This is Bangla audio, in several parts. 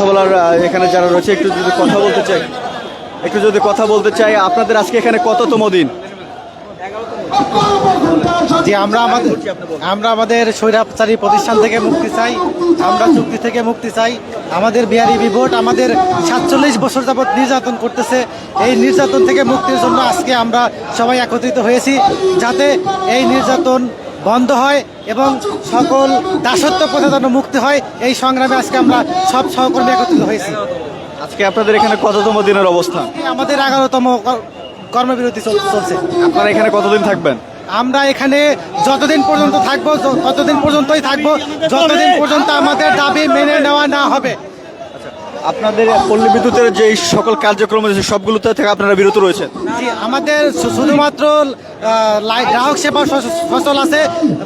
কথা বলার এখানে যারা রয়েছে, একটু যদি কথা বলতে চাই, একটু যদি কথা বলতে চাই, আপনাদের আজকে এখানে কততম দিন? যে আমরা আমাদের আমরা আমাদের স্বৈরাচারী প্রতিষ্ঠান থেকে মুক্তি চাই, আমরা চুক্তি থেকে মুক্তি চাই। আমাদের বিহারি বিভোট আমাদের সাতচল্লিশ বছর যাবৎ নির্যাতন করতেছে। এই নির্যাতন থেকে মুক্তির জন্য আজকে আমরা সবাই একত্রিত হয়েছি, যাতে এই নির্যাতন বন্ধ হয় এবং সকল দাসত্ব প্রথা যেন মুক্তি হয়। এই সংগ্রামে আজকে আমরা সব সহকর্মী একত্রিত হয়েছি। আজকে আপনাদের এখানে কততম দিনের অবস্থান? আমাদের এগারোতম কর- কর্মবিরতি চল- চলছে। আপনারা এখানে কতদিন থাকবেন? আমরা এখানে যতদিন পর্যন্ত থাকব ততদিন পর্যন্তই থাকব যতদিন পর্যন্ত আমাদের দাবি মেনে নেওয়া না হবে। আপনাদের পল্লী বিদ্যুতের যে সকল কার্যক্রম রয়েছে সবগুলোতে থেকে আপনারা বিরত রয়েছেন? জি, আমাদের শুধুমাত্র গ্রাহক সেবা সচল আছে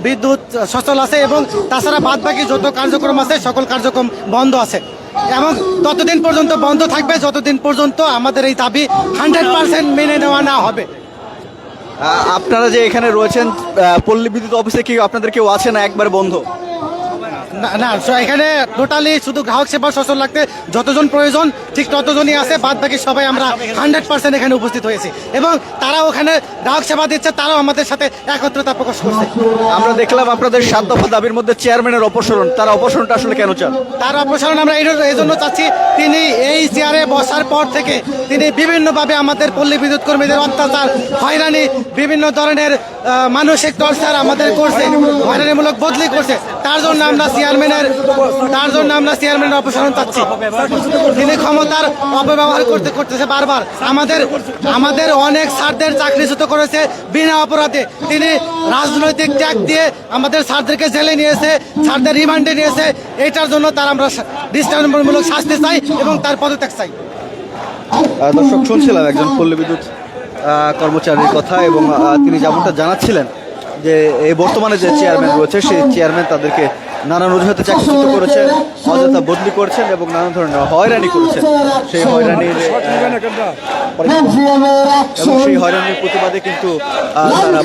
বিদ্যুৎ সচল আছে এবং তাছাড়া বাদ বাকি যত কার্যক্রম আছে সকল কার্যক্রম বন্ধ আছে। এবং ততদিন পর্যন্ত বন্ধ থাকবে যতদিন পর্যন্ত আমাদের এই দাবি হান্ড্রেড পার্সেন্ট মেনে নেওয়া না হবে। আপনারা যে এখানে রয়েছেন পল্লী বিদ্যুৎ অফিসে কি আপনাদের কেউ আছে না একবার বন্ধ? না এখানে টোটালি শুধু গ্রাহক সেবা সচল যতজন প্রয়োজন ঠিক ততজনই আছে বাদ বাকি সবাই আমরা হান্ড্রেড পার্সেন্ট এখানে উপস্থিত হয়েছি। এবং তারা ওখানে গ্রাহক সেবা দিচ্ছে তারাও আমাদের সাথে একত্রতা প্রকাশ করছে। আমরা দেখলাম আপনাদের সাত দফা দাবির মধ্যে চেয়ারম্যানের অপসারণ। তার অপসারণটা আসলে কেন চান? তার অপসারণ আমরা এই এই জন্য চাচ্ছি তিনি এই চেয়ারে বসার পর থেকে তিনি বিভিন্নভাবে আমাদের পল্লী বিদ্যুৎ কর্মীদের অত্যাচার হয়রানি বিভিন্ন ধরনের মানসিক টর্চার আমাদের করছে হয়রানিমূলক বদলি করছে। তার জন্য আমরা চেয়ারম্যানের তার জন্য আমরা চেয়ারম্যানের অপসারণ চাচ্ছি। তিনি ক্ষমতার অপব্যবহার করতে করতেছে বারবার। আমাদের আমাদের অনেক স্যারদের চাকরিচ্যুত করেছে বিনা অপরাধে। তিনি রাজনৈতিক ট্যাগ দিয়ে আমাদের স্যারদেরকে জেলে নিয়েছে, স্যারদের রিমান্ডে নিয়েছে। এটার জন্য তার আমরা দৃষ্টান্তমূলক শাস্তি চাই এবং তার পদত্যাগ চাই। দর্শক, শুনছিলাম একজন পল্লী বিদ্যুৎ কর্মচারীর কথা এবং তিনি যেমনটা জানাচ্ছিলেন যে এই বর্তমানে যে চেয়ারম্যান রয়েছে, সেই চেয়ারম্যান তাদেরকে নানান অজুহাতে চাকরিচ্যুত করেছেন অযথা বদলি করছেন এবং নানা ধরনের হয়রানি করেছেন। সেই হয়রানির এবং সেই হয়রানির প্রতিবাদে কিন্তু আহ, তারা